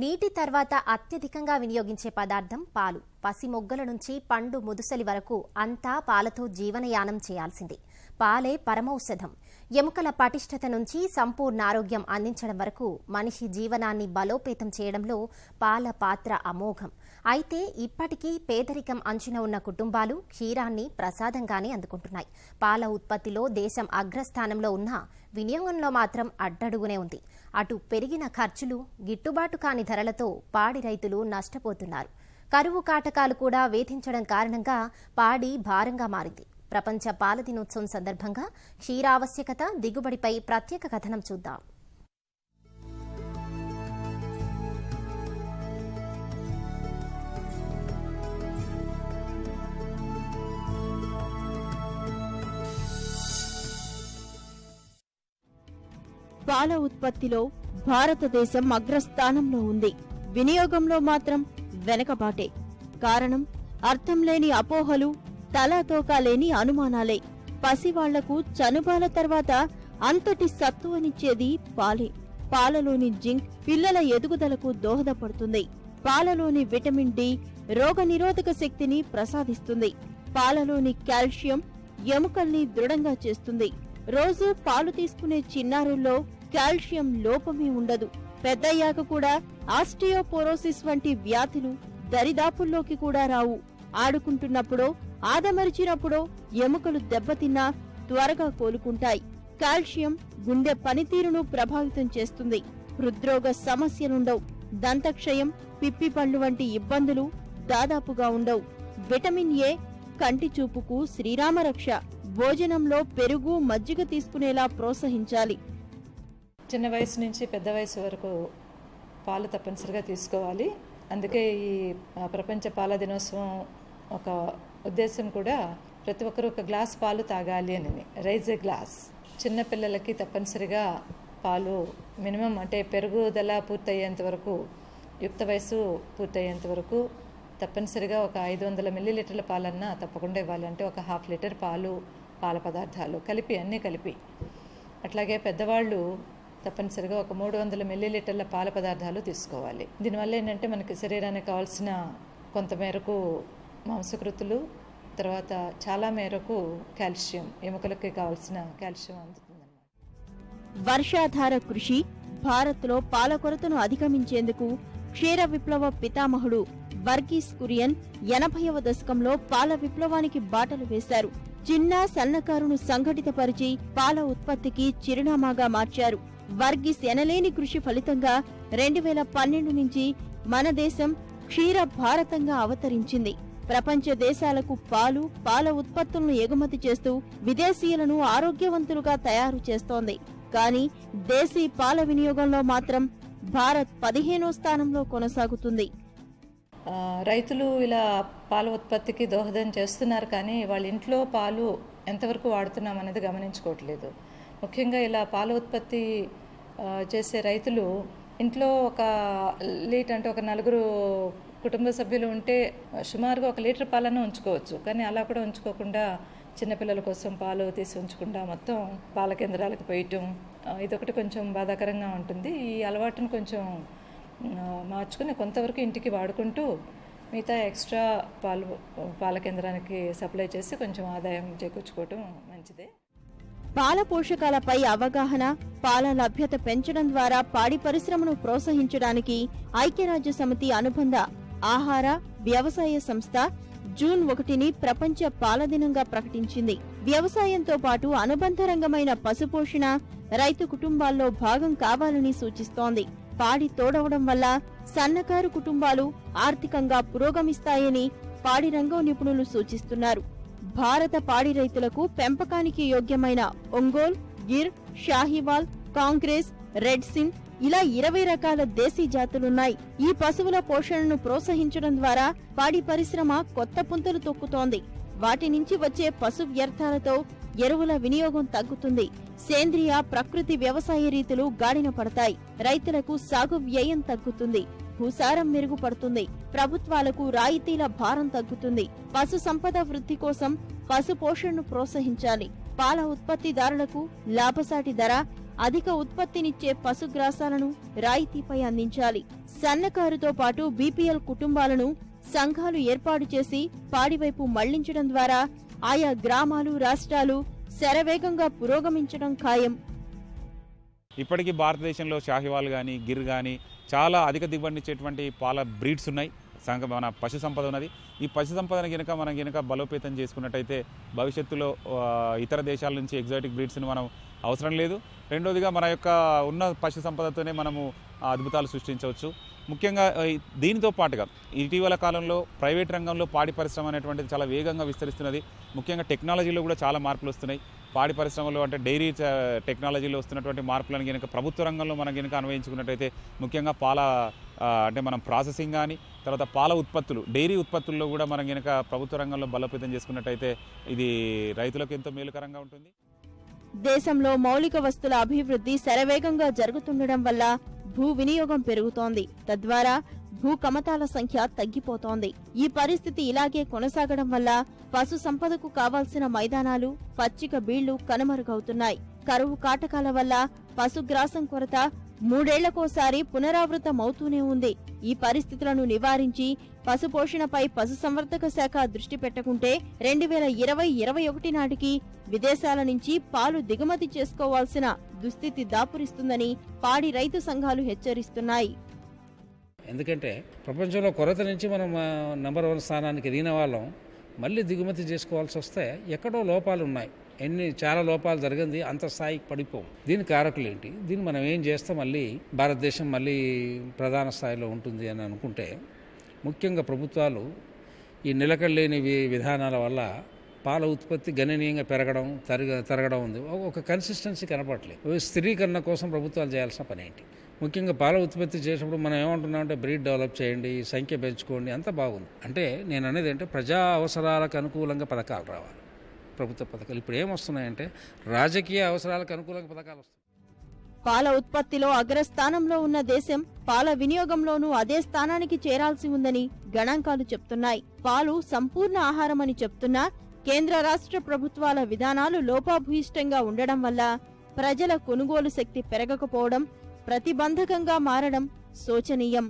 నీటి తర్వాత అత్యధికంగా వినియోగించే పదార్థం పాలు. పసి మొగ్గల నుంచి పండు ముదుసలి వరకు అంతా పాలతో జీవనయానం చేయాల్సిందే. పాలే పరమౌషధం. ఎముకల పటిష్టత నుంచి సంపూర్ణ ఆరోగ్యం అందించడం వరకు మనిషి జీవనాన్ని బలోపేతం చేయడంలో పాల పాత్ర అమోఘం. అయితే ఇప్పటికీ పేదరికం అంచున ఉన్న కుటుంబాలు క్షీరాన్ని ప్రసాదంగానే అందుకుంటున్నాయి. పాల ఉత్పత్తిలో దేశం అగ్రస్థానంలో ఉన్నా వినియోగంలో మాత్రం అడ్డడుగునే ఉంది. అటు పెరిగిన ఖర్చులు గిట్టుబాటు కాని ధరలతో పాడి రైతులు నష్టపోతున్నారు. కరువు కాటకాలు కూడా వేధించడం కారణంగా పాడి భారంగా మారింది. ప్రపంచ పాల దినోత్సవం సందర్భంగా క్షీరావశ్యకత దిగుబడిపై ప్రత్యేక కథనం చూద్దాం. పాల ఉత్పత్తిలో భారతదేశం అగ్రస్థానంలో ఉంది. వినియోగంలో మాత్రం వెనకబాటే. కారణం అర్థం లేని అపోహలు తలాతోకా లేని అనుమానాలే. పసివాళ్ళకు చనుబాల తర్వాత అంతటి సత్తువనిచ్చేది పాలే. పాలలోని జింక్ పిల్లల ఎదుగుదలకు దోహదపడుతుంది. పాలలోని విటమిన్ డి రోగనిరోధక శక్తిని ప్రసాదిస్తుంది. పాలలోని కాల్షియం ఎముకల్ని దృఢంగా చేస్తుంది. రోజు పాలు తీసుకునే చిన్నారుల్లో కాల్షియం లోపమే ఉండదు. పెద్దయ్యాక కూడా ఆస్టియోపోరోసిస్ వంటి వ్యాధులు దరిదాపుల్లోకి కూడా రావు. ఆడుకుంటున్నప్పుడో ఆదమరిచినప్పుడో ఎముకలు దెబ్బతిన్నా త్వరగా కోలుకుంటాయి. కాల్షియం గుండె పనితీరును ప్రభావితం చేస్తుంది. హృద్రోగ సమస్యలుండవు. దంతక్షయం పిప్పి పళ్ళు వంటి ఇబ్బందులు దాదాపుగా ఉండవు. విటమిన్ ఏ కంటి చూపుకు శ్రీరామరక్ష. భోజనంలో పెరుగు మజ్జిగ తీసుకునేలా ప్రోత్సహించాలి. చిన్న వయసు నుంచి పెద్ద వయసు వరకు పాలు తప్పనిసరిగా తీసుకోవాలి. అందుకే ఈ ప్రపంచ పాల దినోత్సవం ఒక ఉద్దేశం కూడా ప్రతి ఒక్కరు ఒక గ్లాస్ పాలు తాగాలి అని. Raise a glass. చిన్న పిల్లలకి తప్పనిసరిగా పాలు మినిమం అంటే పెరుగుదల పూర్తయ్యేంత వరకు యుక్త వయసు పూర్తయ్యేంత వరకు తప్పనిసరిగా ఒక ఐదు వందల మిల్లీలీటర్ల పాలన్నా తప్పకుండా ఇవ్వాలి. అంటే ఒక హాఫ్ లీటర్ పాలు పాల పదార్థాలు కలిపి అన్నీ కలిపి. అట్లాగే పెద్దవాళ్ళు తప్పనిసరిగా ఒక మూడు వందల మిల్లీలీటర్ల పాల పదార్థాలు తీసుకోవాలి. దీనివల్ల ఏంటంటే మనకి శరీరానికి కావాల్సిన కొంత మేరకు మాంసకృతులు తర్వాత చాలా మేరకు కాల్షియం ఎముకలకి కావాల్సిన కాల్షియం అందుతుంది వర్షాధార కృషి భారత్లో పాల కొరతను అధిగమించేందుకు క్షీర విప్లవ పితామహుడు వర్గీస్ కురియన్ ఎనభైవ దశకంలో పాల విప్లవానికి బాటలు వేశారు. చిన్న సన్నకారును సంఘటితపరిచి పాల ఉత్పత్తికి చిరునామాగా మార్చారు. వర్గీస్ ఎనలేని కృషి ఫలితంగా రెండు వేల పన్నెండు నుంచి మన దేశం క్షీర భారతంగా అవతరించింది. ప్రపంచ దేశాలకు పాలు పాల ఉత్పత్తులను ఎగుమతి చేస్తూ విదేశీయులను ఆరోగ్యవంతులుగా తయారు చేస్తోంది. కానీ దేశీ పాల వినియోగంలో మాత్రం భారత్ పదిహేనో స్థానంలో కొనసాగుతుంది. రైతులు ఇలా పాల ఉత్పత్తికి దోహదం చేస్తున్నారు కానీ వాళ్ళ ఇంట్లో పాలు ఎంతవరకు వాడుతున్నాం అనేది గమనించుకోవట్లేదు. ముఖ్యంగా ఇలా పాల ఉత్పత్తి చేసే రైతులు ఇంట్లో ఒక లీటర్ అంటే ఒక నలుగురు కుటుంబ సభ్యులు ఉంటే సుమారుగా ఒక లీటర్ పాలను ఉంచుకోవచ్చు. కానీ అలా కూడా ఉంచుకోకుండా చిన్నపిల్లల కోసం పాలు తీసి ఉంచకుండా మొత్తం పాల కేంద్రాలకు పోయటం ఇదొకటి కొంచెం బాధాకరంగా ఉంటుంది. ఈ అలవాటును కొంచెం మార్చుకుని కొంతవరకు ఇంటికి వాడుకుంటూ మిగతా ఎక్స్ట్రా పాలు పాల కేంద్రానికి సప్లై చేసి కొంచెం ఆదాయం చేకూర్చుకోవటం మంచిదే. పాల పోషకాలపై అవగాహన పాల లభ్యత పెంచడం ద్వారా పాడి పరిశ్రమను ప్రోత్సహించడానికి ఐక్యరాజ్య సమితి అనుబంధ ఆహార వ్యవసాయ సంస్థ జూన్ ఒకటిని ప్రపంచ పాల దినంగా ప్రకటించింది. వ్యవసాయంతో పాటు అనుబంధ రంగమైన పశుపోషణ రైతు కుటుంబాల్లో భాగం కావాలని సూచిస్తోంది. పాడి తోడవడం వల్ల సన్నకారు కుటుంబాలు ఆర్థికంగా పురోగమిస్తాయని పాడి రంగం నిపుణులు సూచిస్తున్నారు. భారత పాడి రైతులకు పెంపకానికి యోగ్యమైన ఒంగోల్ గిర్ షాహివాల్ కాంగ్రెస్ రెడ్ సిన్ ఇలా ఇరవై రకాల దేశీ జాతులున్నాయి. ఈ పశువుల పోషణను ప్రోత్సహించడం ద్వారా పాడి పరిశ్రమ కొత్త పుంతలు తొక్కుతోంది. వాటి నుంచి వచ్చే పశు వ్యర్థాలతో ఎరువుల వినియోగం తగ్గుతుంది. సేంద్రియ ప్రకృతి వ్యవసాయ రీతులు గాడిన పడతాయి. రైతులకు సాగు వ్యయం తగ్గుతుంది. భూసారం మెరుగుపడుతుంది. ప్రభుత్వాలకు రాయితీల భారం తగ్గుతుంది. పశు సంపద వృద్ధి కోసం పశు పోషణను ప్రోత్సహించాలి. పాల ఉత్పత్తిదారులకు లాభసాటి ధర అధిక ఉత్పత్తినిచ్చే పశుగ్రాసాలను రాయితీపై అందించాలి. సన్నకారుతో పాటు బీపీఎల్ కుటుంబాలను సంఘాలు ఏర్పాటు చేసి పాడివైపు మళ్ళించడం ద్వారా ఆయా గ్రామాలు రాష్ట్రాలు శరవేగంగా పురోగమించడం ఖాయం. ఇప్పటికీ భారతదేశంలో షాహివాల్ కానీ గిర్ కానీ చాలా అధిక దిగుబడినిచ్చేటువంటి పాల బ్రీడ్స్ ఉన్నాయి. సంఘ మన పశు సంపద ఉన్నది. ఈ పశు సంపదను కనుక మనం కనుక బలోపేతం చేసుకున్నట్టయితే భవిష్యత్తులో ఇతర దేశాల నుంచి ఎగ్జాటిక్ బ్రీడ్స్ని మనం అవసరం లేదు. రెండోదిగా మన యొక్క ఉన్న పశు సంపదతోనే మనము అద్భుతాలు సృష్టించవచ్చు. ముఖ్యంగా దీనితో పాటుగా ఇటీవల కాలంలో ప్రైవేట్ రంగంలో పాడి పరిశ్రమ అనేటువంటిది చాలా వేగంగా విస్తరిస్తున్నది. ముఖ్యంగా టెక్నాలజీలో కూడా చాలా మార్పులు వస్తున్నాయి. పాడి పరిశ్రమలో అంటే డైరీ టెక్నాలజీలో వస్తున్నటువంటి మార్పులను కనుక ప్రభుత్వ రంగంలో మనం కనుక అన్వయించుకున్నట్టయితే ముఖ్యంగా పాల అంటే మనం ప్రాసెసింగ్ కానీ తర్వాత పాల ఉత్పత్తులు డైరీ ఉత్పత్తుల్లో కూడా మనం కనుక ప్రభుత్వ రంగంలో బలోపేతం చేసుకున్నట్టయితే ఇది రైతులకు ఎంతో మేలుకరంగా ఉంటుంది. దేశంలో మౌలిక వస్తుల అభివృద్ధి శరవేగంగా జరుగుతుండడం వల్ల భూ వినియోగం పెరుగుతోంది. తద్వారా భూ కమతాల సంఖ్య తగ్గిపోతోంది. ఈ పరిస్థితి ఇలాగే కొనసాగడం వల్ల పశు సంపదకు కావాల్సిన మైదానాలు పచ్చిక బీళ్ళు కనుమరుగవుతున్నాయి. కరువు కాటకాల వల్ల పశుగ్రాసం కొరత మూడేళ్ళకోసారి పునరావృతమవుతూనే ఉంది. ఈ పరిస్థితులను నివారించి పశుపోషణపై పశుసంవర్ధక శాఖ దృష్టి పెట్టకుంటే రెండు వేల ఇరవై ఇరవై ఒకటి నాటికి విదేశాల నుంచి పాలు దిగుమతి చేసుకోవాల్సిన దుస్థితి దాపురిస్తుందని పాడి రైతు సంఘాలు హెచ్చరిస్తున్నాయి. ఎందుకంటే ప్రపంచంలో కొరత నుంచి మనం నెంబర్ వన్ స్థానానికి దిగిన వాళ్ళం మళ్ళీ దిగుమతి చేసుకోవాల్సి వస్తే ఎక్కడో లోపాలు ఉన్నాయి ఎన్ని చాలా లోపాలు జరిగింది అంత స్థాయికి పడిపోవు. దీని కారకులు ఏంటి? దీన్ని మనం ఏం చేస్తే మళ్ళీ భారతదేశం మళ్ళీ ప్రధాన స్థాయిలో ఉంటుంది అని అనుకుంటే ముఖ్యంగా ప్రభుత్వాలు ఈ నిలకడలేని విధానాల వల్ల పాల ఉత్పత్తి గణనీయంగా పెరగడం తరగ తరగడం ఉంది. ఒక- ఒక కన్సిస్టెన్సీ కనపడలేదు స్థిరీకరణ కోసం ప్రభుత్వాలు చేయాల్సిన పని ఏంటి? ముఖ్యంగా పాల ఉత్పత్తి చేసినప్పుడు మనం ఏమంటున్నామంటే బ్రీడ్ డెవలప్ చేయండి సంఖ్య పెంచుకోండి అంతా బాగుంది. అంటే నేను అనేది అంటే ప్రజా అవసరాలకు అనుకూలంగా పథకాలు రావాలి. ప్రభుత్వ పథకాలు. ఇప్పుడు ఏమొస్తున్నాయంటే రాజకీయ అవసరాలకు అనుకూలంగా పథకాలు వస్తున్నాయి. పాల ఉత్పత్తిలో అగ్రస్థానంలో ఉన్న దేశం పాల వినియోగంలోనూ అదే స్థానానికి చేరాల్సి ఉందని గణాంకాలు చెప్తున్నాయి. పాలు సంపూర్ణ ఆహారమని చెప్తున్నా కేంద్ర రాష్ట్ర ప్రభుత్వాల విధానాలు లోపాభూయిష్టంగా ఉండడం వల్ల ప్రజల కొనుగోలు శక్తి పెరగకపోవడం ప్రతిబంధకంగా మారడం శోచనీయం.